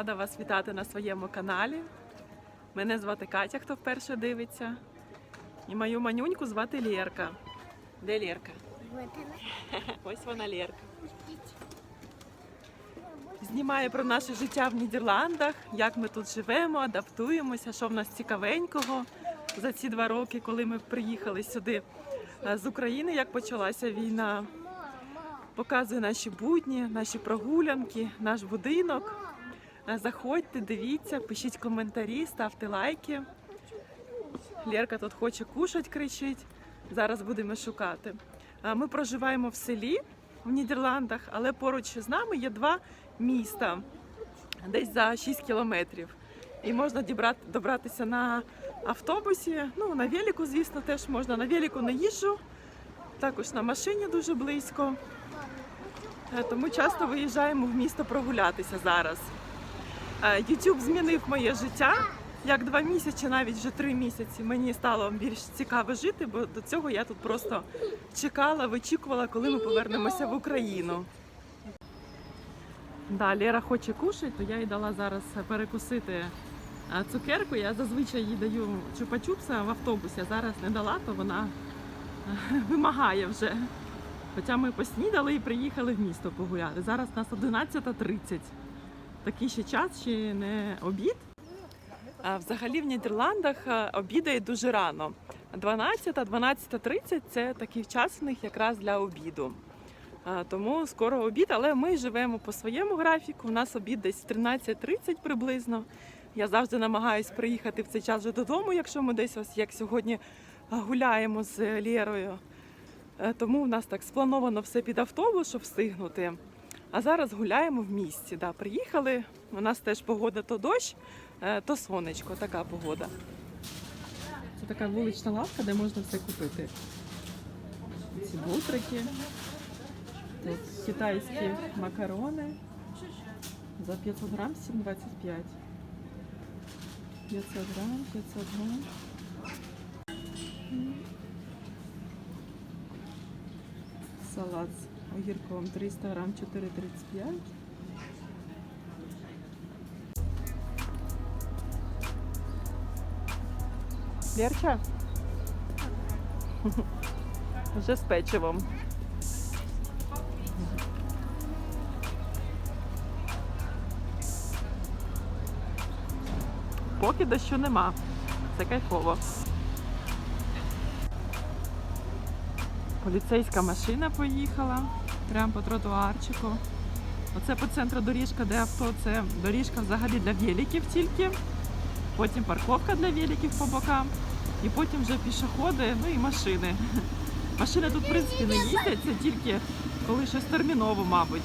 Рада вас вітати на своєму каналі. Мене звати Катя, хто вперше дивиться. І мою манюньку звати Лєрка. Де Лєрка? Ось вона Лєрка. Знімає про наше життя в Нідерландах, як ми тут живемо, адаптуємося, що в нас цікавенького за ці два роки, коли ми приїхали сюди е, з України, як почалася війна. Показує наші будні, наші прогулянки, наш будинок. Е, Заходьте, дивіться, пишіть коментарі, ставте лайки. Лєрка тут хоче кушать, кричить. Зараз будемо шукати. Е, Ми проживаємо в селі в Нідерландах, але поруч з нами є два міста, десь за 6 кілометрів. І можна дібрати, добратися на автобусі. Ну, на велику, звісно, теж можна. На велику не їжджу, також на машині дуже близько. Е, Тому часто виїжджаємо в місто прогулятися зараз. Е, YouTube змінив моє життя. Як два місяці, навіть вже три місяці, мені стало більш цікаво жити, бо до цього я тут просто чекала, вичікувала, коли ми повернемося в Україну. Да, Лера хоче кушати, то я їй дала зараз перекусити е, цукерку. Я зазвичай їй даю чупа-чупса в автобусі, зараз не дала, то вона е, вимагає вже. Хоча ми поснідали і приїхали в місто погуляти. Зараз у нас 11.30. Такий ще час, ще не обід. Взагалі в Нідерландах е, обідають дуже рано. 12, 12.30 це такий час в них якраз для обіду. Тому скоро обід, але ми живемо по своєму графіку. У нас обід десь 13.30 приблизно. Я завжди намагаюсь приїхати в цей час вже додому, якщо ми десь ось як сьогодні гуляємо з Лєрою. Е, Тому у нас так сплановано все під автобус, щоб встигнути. А зараз гуляємо в місті. Да, приїхали. У нас теж погода то дощ, е, то сонечко, така погода. Це така вулична лавка, де можна все купити. Ці бутрики, тут китайські макарони. За 500 грам 7,25. 500 грам, 500 грам. Салат з огірком 300 грам 4,35. Лерча? Вже з печивом. Поки дощу нема. Це кайфово. Поліцейська машина поїхала прямо по тротуарчику. Оце по центру доріжка, де авто, це доріжка взагалі для великів тільки. Потім парковка для великів по бокам. І потім вже пішоходи, ну і машини. Машини тут, в принципі, не їздять, це тільки коли щось терміново, мабуть.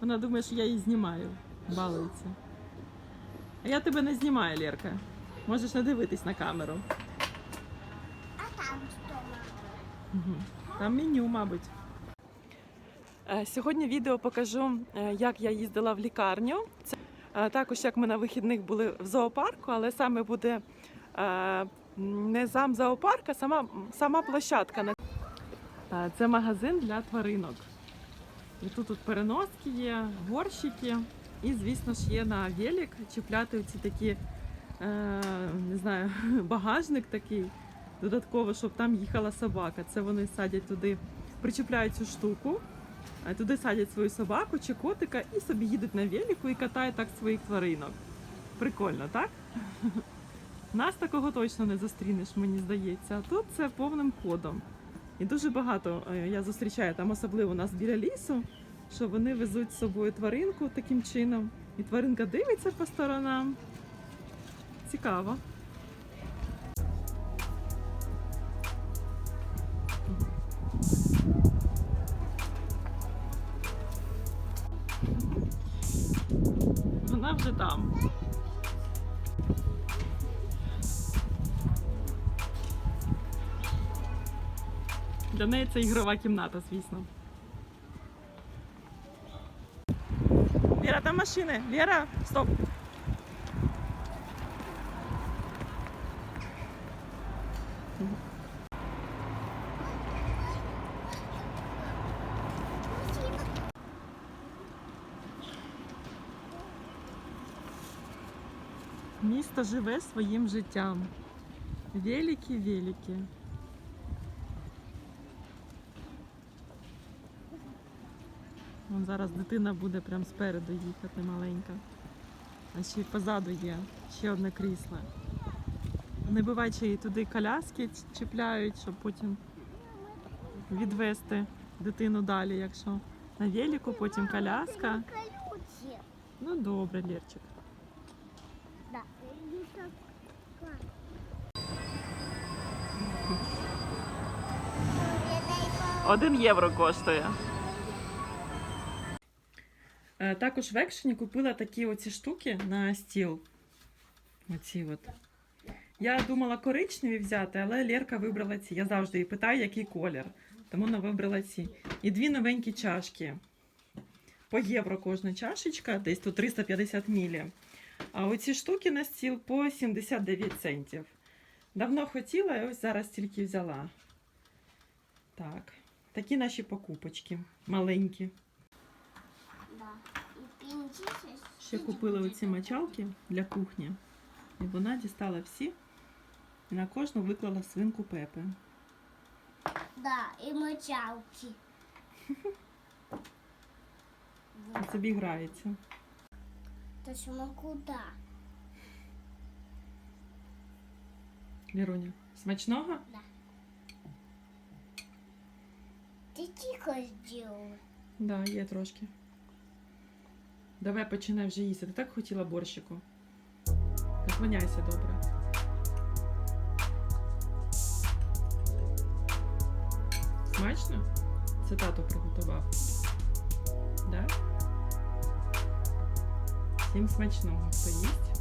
Вона думає, що я її знімаю. Балується. А я тебе не знімаю, Лерка. Можеш не дивитись на камеру. А там? Мгм. Там меню, мабуть. Е, Сьогодні відео покажу, е, як я їздила в лікарню. Це е, також як ми на вихідних були в зоопарку, але саме буде не зам зоопарк, а сама, сама площадка. на- Це магазин для тваринок. І тут, тут переноски є, горщики. І, звісно ж, є на велик чіпляти ці такі, е, не знаю, багажник такий додатково, щоб там їхала собака. Це вони садять туди, причіпляють цю штуку, туди садять свою собаку чи котика і собі їдуть на велику і катають так своїх тваринок. Прикольно, так? Нас такого точно не зустрінеш, мені здається. А тут це повним ходом. І дуже багато е, я зустрічаю там, особливо у нас біля лісу, що вони везуть з собою тваринку таким чином. І тваринка дивиться по сторонам. Цікаво. Вона вже там. Для неї це ігрова кімната, звісно. Лера, там машини. Лера, стоп. Місто живе своїм життям. Великі, Зараз дитина буде прямо спереду їхати маленька. А ще й позаду є ще одне крісло. Не буває, чи й туди коляски чіпляють, щоб потім відвести дитину далі, якщо на велику, потім коляска. Ну добре, так. Один євро коштує. Е, Також в екшені купила такі оці штуки на стіл. Оці от. Я думала коричневі взяти, але Лерка вибрала ці. Я завжди її питаю, який колір. Тому вона вибрала ці. І дві новенькі чашки. По євро кожна чашечка, десь тут 350 мілі. А оці штуки на стіл по 79 центів. Давно хотіла, і ось зараз тільки взяла. Так. Такі наші покупочки маленькі. Да. Ще купили оці мочалки для кухні. І вона дістала всі і на кожну виклала свинку Пепи. Да, і мочалки. І собі грається. То що ми куди? Ліруня, смачного? Ти тихо зробила. Да, є трошки. Давай починай вже їсти. Ти так хотіла борщику. Наклоняйся добре. Смачно? Це тато приготував. Да? Всім смачного, хто їсть.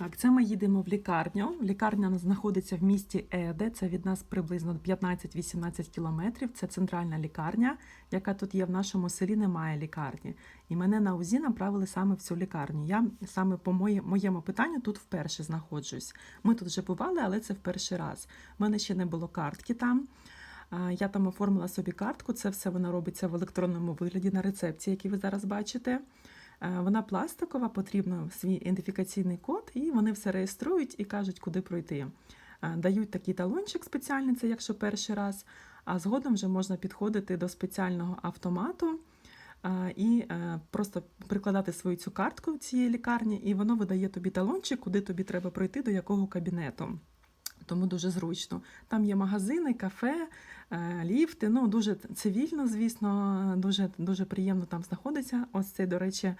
Так, це ми їдемо в лікарню. Лікарня знаходиться в місті Еде. Це від нас приблизно 15-18 кілометрів. Це центральна лікарня, яка тут є в нашому селі. Немає лікарні. І мене на УЗІ направили саме в цю лікарню. Я саме по моєму питанню тут вперше знаходжусь. Ми тут вже бували, але це в перший раз. У мене ще не було картки там. Я там оформила собі картку. Це все вона робиться в електронному вигляді на рецепції, які ви зараз бачите. Е, Вона пластикова, потрібно свій ідентифікаційний код, і вони все реєструють і кажуть, куди пройти. Е, Дають такий талончик спеціальний, це якщо перший раз, а згодом вже можна підходити до спеціального автомату е, і просто прикладати свою цю картку в цієї лікарні, і воно видає тобі талончик, куди тобі треба пройти, до якого кабінету. Тому дуже зручно. Там є магазини, кафе, е, ліфти. Ну дуже цивільно, звісно, дуже дуже приємно там знаходиться. Ось цей, до речі, е,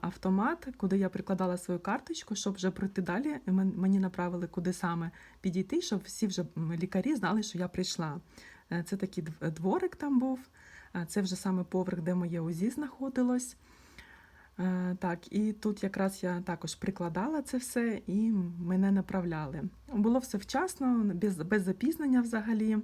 автомат, куди я прикладала свою карточку, щоб вже пройти далі. Мені направили, куди саме підійти, щоб всі вже лікарі знали, що я прийшла. Е, Це такий дворик там був. Це вже саме поверх, де моє УЗІ знаходилось. Е, Так, і тут якраз я також прикладала це все і мене направляли. Було все вчасно, без, без запізнення взагалі.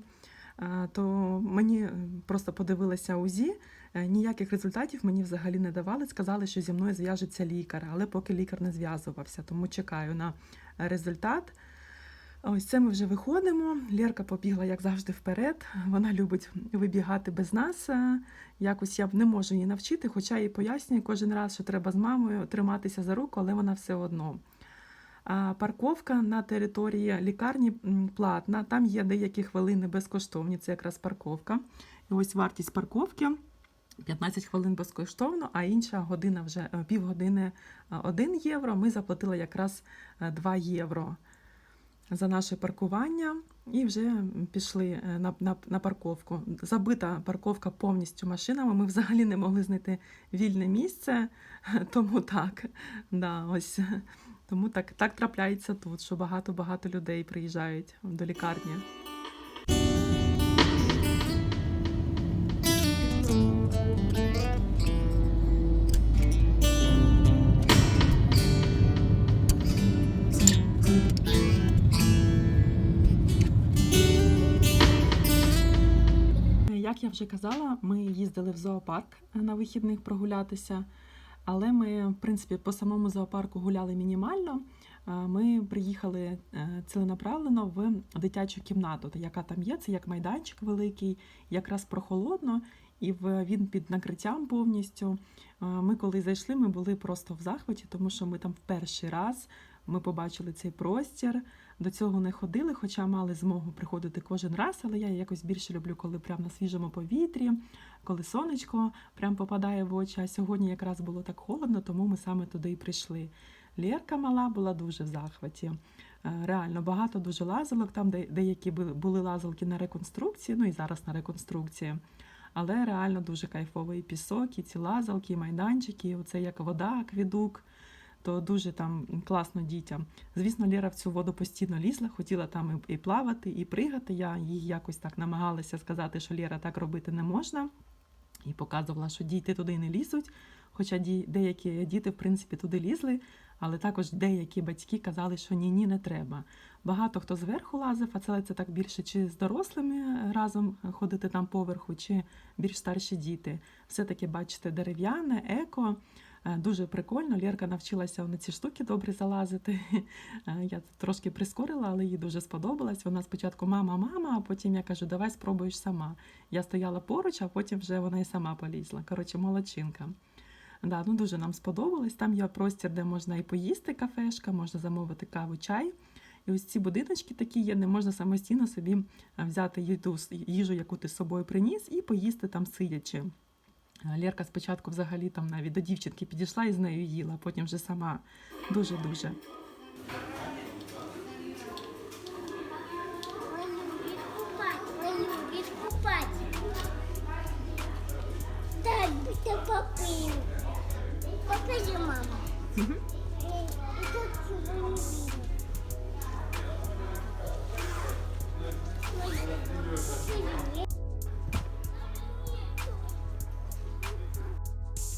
Е, То мені е, просто подивилися УЗІ, ніяких результатів мені взагалі не давали. Сказали, що зі мною зв'яжеться лікар, але поки лікар не зв'язувався, тому чекаю на результат. Ось це ми вже виходимо. Лєрка побігла, як завжди, вперед. Вона любить вибігати без нас. Е, Якось я не можу її навчити, хоча їй пояснюю кожен раз, що треба з мамою триматися за руку, але вона все одно. А парковка на території лікарні платна. Там є деякі хвилини безкоштовні. Це якраз парковка. І ось вартість парковки 15 хвилин безкоштовно, а інша година вже е, півгодини 1 євро. Ми заплатили якраз е, 2 євро за наше паркування і вже пішли е, на, на, на парковку. Забита парковка повністю машинами. Ми взагалі не могли знайти вільне місце, тому так. Да, ось. Тому так, так трапляється тут, що багато-багато людей приїжджають до лікарні. Як я вже казала, ми їздили в зоопарк е, на вихідних прогулятися, але ми, в принципі, по самому зоопарку гуляли мінімально. Е, Ми приїхали е, ціленаправлено в дитячу кімнату, яка там є. Це як майданчик великий, якраз прохолодно, і він під накриттям повністю. Ми, коли зайшли, ми були просто в захваті, тому що ми там в перший раз ми побачили цей простір. До цього не ходили, хоча мали змогу приходити кожен раз, але я якось більше люблю, коли прямо на свіжому повітрі, коли сонечко прям попадає в очі. А сьогодні якраз було так холодно, тому ми саме туди і прийшли. Лєрка мала була дуже в захваті. Е, Реально багато дуже лазалок. Там де, деякі були лазалки на реконструкції, ну і зараз на реконструкції. Але реально дуже кайфовий пісок, і ці лазалки, і майданчики, і оце як вода, аквідук. То дуже там класно дітям. Звісно, Лєра в цю воду постійно лізла, хотіла там і, плавати, і пригати. Я їй якось так намагалася сказати, що Лєра так робити не можна, і показувала, що діти туди не лізуть. Хоча деякі діти, в принципі, туди лізли, але також деякі батьки казали, що ні, ні, не треба. Багато хто зверху лазив, а це, це так більше чи з дорослими разом ходити там поверху, чи більш старші діти. Все-таки, бачите, дерев'яне, еко. Е, Дуже прикольно. Лєрка навчилася на ці штуки добре залазити. Е, Я трошки прискорила, але їй дуже сподобалось. Вона спочатку мама, мама, а потім я кажу, давай спробуєш сама. Я стояла поруч, а потім вже вона і сама полізла. Коротше, молодчинка. Да, ну дуже нам сподобалось. Там є простір, де можна і поїсти кафешка, можна замовити каву, чай. І ось ці будиночки такі є, де можна самостійно собі е, взяти їду, їжу, яку ти з собою приніс, і поїсти там сидячи. Лерка спочатку взагалі там навіть до дівчинки підійшла і з нею їла, потім вже сама дуже-дуже.